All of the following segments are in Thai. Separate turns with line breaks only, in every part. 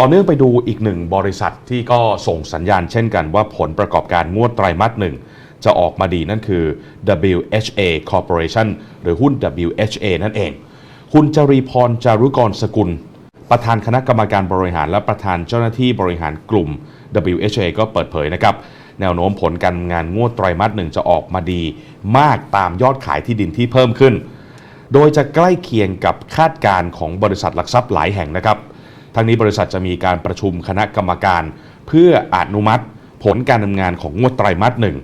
ต่อเนื่องไปดูอีกหนึ่งบริษัทที่ก็ส่งสัญญาณเช่นกันว่าผลประกอบการงวดไตรมาสหนึ่งจะออกมาดีนั่นคือ WHA Corporation หรือหุ้น WHA นั่นเอง คุณจรีพรจารุกรสกุล ประธานคณะกรรมการบริหารและประธานเจ้าหน้าที่บริหารกลุ่ม WHA ก็เปิดเผยนะครับ แนวโน้มผลการงานงวดไตรมาสหนึ่งจะออกมาดี มากตามยอดขายที่ดินที่เพิ่มขึ้น โดยจะใกล้เคียงกับคาดการณ์ของบริษัทหลักทรัพย์หลายแห่งนะครับ ทั้งนี้บริษัทจะมีการประชุมคณะกรรมการ เพื่ออนุมัติผลการดำเนินงานของงวดไตรมาสหนึ่ง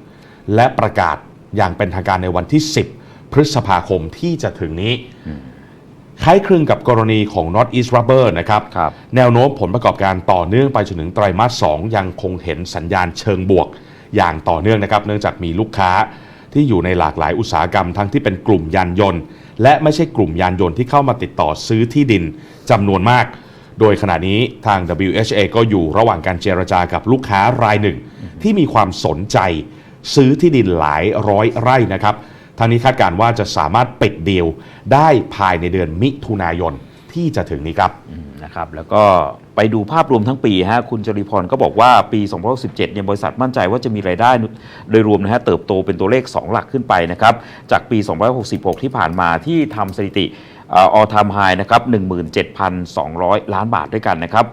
และประกาศอย่างเป็นทางการในวันที่ 10 พฤษภาคมที่จะถึงนี้คล้ายคลึงกับกรณีของ North East Rubber นะครับ
ครับ
แนวโน้มผลประกอบการต่อเนื่องไปจนถึงไตรมาส 2 ยังคงเห็นสัญญาณเชิงบวกอย่างต่อเนื่องนะครับ เนื่องจากมีลูกค้าที่อยู่ในหลากหลายอุตสาหกรรมทั้งที่เป็นกลุ่มยานยนต์ และไม่ใช่กลุ่มยานยนต์ที่เข้ามาติดต่อซื้อที่ดินจำนวนมาก โดยขณะนี้ทาง WHA ก็อยู่ระหว่างการเจรจากับลูกค้ารายหนึ่ง ที่มีความสนใจ ซื้อที่ดินหลายร้อยไร่นะครับทางนี้คาดการณ์ว่าจะสามารถปิดดีลได้ภายในเดือนมิถุนายนที่จะถึงนี้ครับ
นะครับ แล้วก็ไปดูภาพรวมทั้งปีฮะคุณจริพรก็บอกว่าปี 2017เนี่ยบริษัทมั่นใจว่าจะมีรายได้โดยรวมนะฮะเติบโตเป็นตัวเลข 2 หลักขึ้นไปนะครับ จากปี266 ที่ผ่านมาที่ทำสถิติ ออทามไฮนะครับ17,200 ล้านบาทด้วยกันนะครับ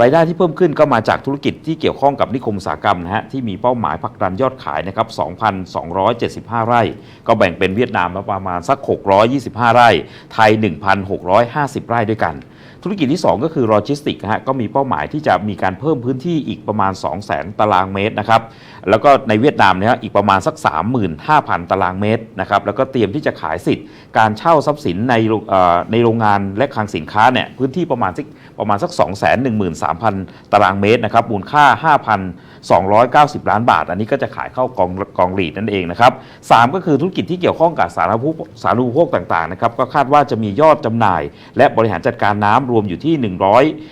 รายได้ที่เพิ่มขึ้นก็มาจากธุรกิจที่เกี่ยวข้องกับนิคมอุตสาหกรรมนะฮะที่มีเป้าหมายผลักดันยอดขายนะครับ2,275 ไร่ ก็แบ่งเป็นเวียดนามมาประมาณสัก 625 ไร่ ไทย 1,650 ไร่ด้วยกัน ธุรกิจที่ 2 ก็คือโลจิสติกส์ฮะก็มีเป้าหมายที่จะมีการเพิ่มพื้นที่อีกประมาณ 2 0 0 0 0 0 ตารางเมตรนะครับแล้วก็ในเวียดนามเนี่ยอีกประมาณสัก 35,000 ตารางเมตรนะครับแล้วก็เตรียมที่จะขายสิทธิ์การเช่าทรัพย์สินในในโรงงานและคลังสินค้าเนี่ยพื้นที่ประมาณสักประมาณสัก 213,000 ตารางเมตรนะครับมูลค่า 5,290 ล้านบาท อันนี้ก็จะขายเข้ากองกองหลีดนั่นเองนะครับสามก็คือธุรกิจที่เกี่ยวข้องกับสาธารณูปโภคสารูโภคต่างๆนะครับก็คาดว่าจะมียอดจำหน่าย และบริหารจัดการน้ำรวมอยู่ที่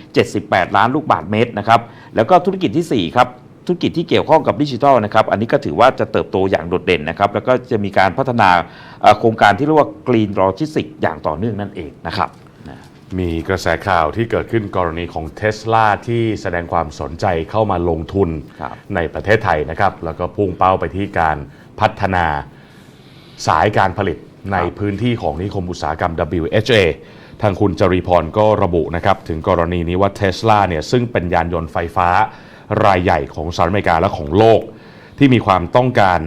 178 ล้านลูกบาทเมตรนะครับแล้วก็ธุรกิจทีสี่ 4 ครับธุรกิจที่เกี่ยวข้องกับดิจิทัลนะครับ อันนี้ก็ถือว่าจะเติบโตอย่างโดดเด่นนะครับ แล้วก็จะมีการพัฒนาเอ่อโครงการที่เรียกว่า Green Logistics อย่างต่อเนื่องนั่นเองนะครับนะ
มีกระแสข่าวที่เกิดขึ้นกรณีของเท s l a ที่แสดงความสนใจเข้ามาลงทุน
ครับ
ในประเทศไทยนะครับ แล้วก็พุ่งเป้าไปที่การพัฒนาสายการผลิตในพื้นที่ของนิคมอุตสาหกรรม WHA ทางคุณจรีพรก็ระบุนะครับถึงกรณีนี้ว่าเท s l a เนี่ยซึ่งเป็นยานยนต์ไฟฟ้ารายใหญ่ของสหรัฐอเมริกาและของโลก ที่มีความต้องการ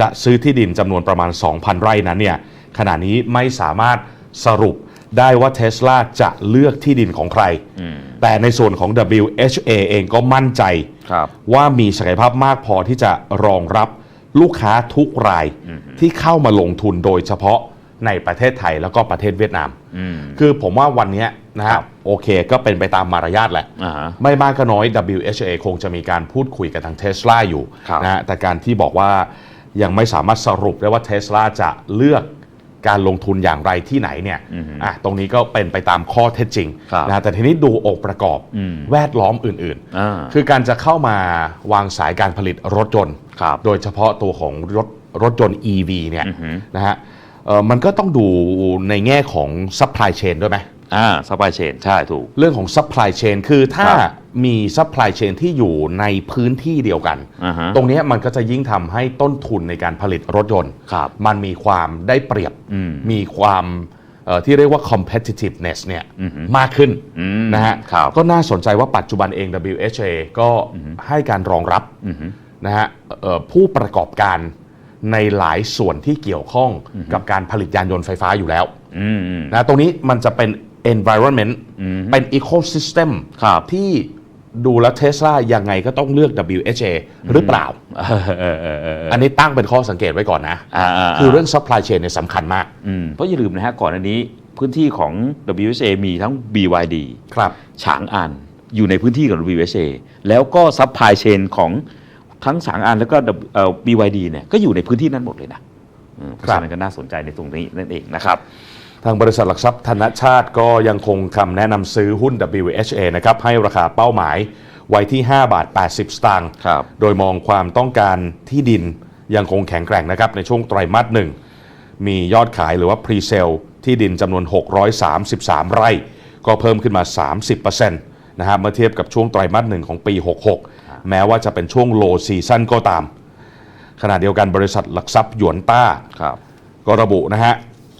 จะซื้อที่ดินจำนวนประมาณ 2,000 ไร่นั้นเนี่ยขณะนี้ไม่สามารถสรุปได้ว่าเท s l a จะเลือกที่ดินของใคร แต่ในส่วนของ WHA เองก็มั่นใจ
ครับ
ว่ามีศักยภาพมากพอที่จะรองรับลูกค้าทุกรายที่เข้ามาลงทุนโดยเฉพาะ ในประเทศไทยแล้วก็ประเทศเวียดนาม คือผมว่าวันเนี้ยนะ
ค
ค
รั
รับบโอเคก็เป็นไปตามมารยาทแหละ
อ่าฮะ
ไม่มากก็น้อย WHA คงจะมีการพูดคุยกับทางเท s l a อยู่
ครับ
นะฮะแต่การที่บอกว่ายังไม่สามารถสรุปได้ว่าเท s l a จะเลือกการลงทุนอย่างไรที่ไหนเนี่ยอะตรงนี้ก็เป็นไปตามข้อเท็จจริง
ครับ
นะฮะแต่ทีนี้ดูองค์ประกอบ
อืม
แวดล้อมอื่น
อ่า
คือการจะเข้ามาวางสายการผลิตรถยนต์
ครับ
โดยเฉพาะตัวของรถรถยนต์ EV เนี่ย
อือหือ
นะฮะ เอ่อมันก็ต้องดูในแง่ของ supply chain ด้วยไหม
อ่า supply chain ใช่ถูก
เรื่องของ supply chain คือถ้า
ครับ
มี supply chain ที่อยู่ในพื้นที่เดียวกัน
อ่าฮะ
ตรงเนี้ยมันก็จะยิ่งทำให้ต้นทุนในการผลิตรถยนต์
ครับ
มันมีความได้เปรียบ
อืม
มีความเอ่อที่เรียกว่า competitiveness เนี่ยมากขึ้น
อืม
นะฮะ
ครับ
ก็น่าสนใจว่าปัจจุบันเอง WHA ก็ให้การรองรับนะฮะเอ่อผู้ประกอบการ ในหลายส่วนที่เกี่ยวข้องกับการผลิตยานยนต์ไฟฟ้าอยู่แล้ว
อืมอืม
นะตรงนี้มันจะเป็น environment เป็น ecosystem
ครับ
ที่ดูแล้วเทสลายังไงก็ต้องเลือก WHA หรือเปล่า
เออเออเออเออ
อันนี้ตั้งเป็นข้อสังเกตไว้ก่อนนะ
อ่าา
คือเรื่อง supply chain เนี่ยสำคัญมาก
อืมเพราะอย่าลืมนะฮะ ก่อนอันนี้พื้นที่ของ WHA มีทั้ง BYD
ครับ
ฉางอันอยู่ในพื้นที่ของ WHA แล้วก็ซัพพลายเชนของ ทั้งฉางอันแล้วก็เอ่อ BYD เนี่ยก็อยู่ในพื้นที่นั้นหมดเลยนะอืมเพราะฉะนั้นก็น่าสนใจในตรงนี้นั่นเองนะครับ
ทางบริษัทหลักทรัพย์ธนชาติก็ยังคงคำแนะนำซื้อหุ้น WHA นะครับให้ราคาเป้าหมายไว้ที่ 5 บาท 80 สตางค์
ครับ
โดยมองความต้องการที่ดินยังคงแข็งแกร่งนะครับในช่วงไตรมาสหนึ่งมียอดขายหรือว่า pre sale ที่ดินจำนวน 633 ไร่ ก็เพิ่มขึ้นมา 30%นนะฮะเมื่อเทียบกับช่วงไตรมาสหนึ่งของปี 66 แม้ว่าจะเป็นช่วงโลซีซั o นก็ตาม ขณะเดียวกันบริษัทหลักทรัพย์หยวนต้า
ครับ
ก็ระบุนะฮะ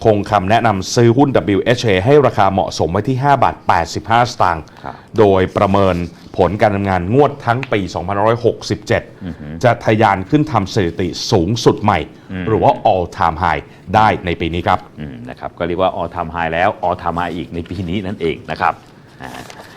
คงคำแนะนำซื้อหุ้น WHA ให้ราคาเหมาะสมไว้ที่ 5 บาท 85 สตางค์
ครับ
โดยประเมินผลการทำงานงวดทั้งปี 2567 จะทะยานขึ้นทำสถิติสูงสุดใหม่ หรือว่า all time high ได้ในปีนี้ครับ
อืมนะครับ ก็เรียกว่าออทามไฮแล้วออทามไฮอีกในปีนี้นั่นเองนะครับอ่า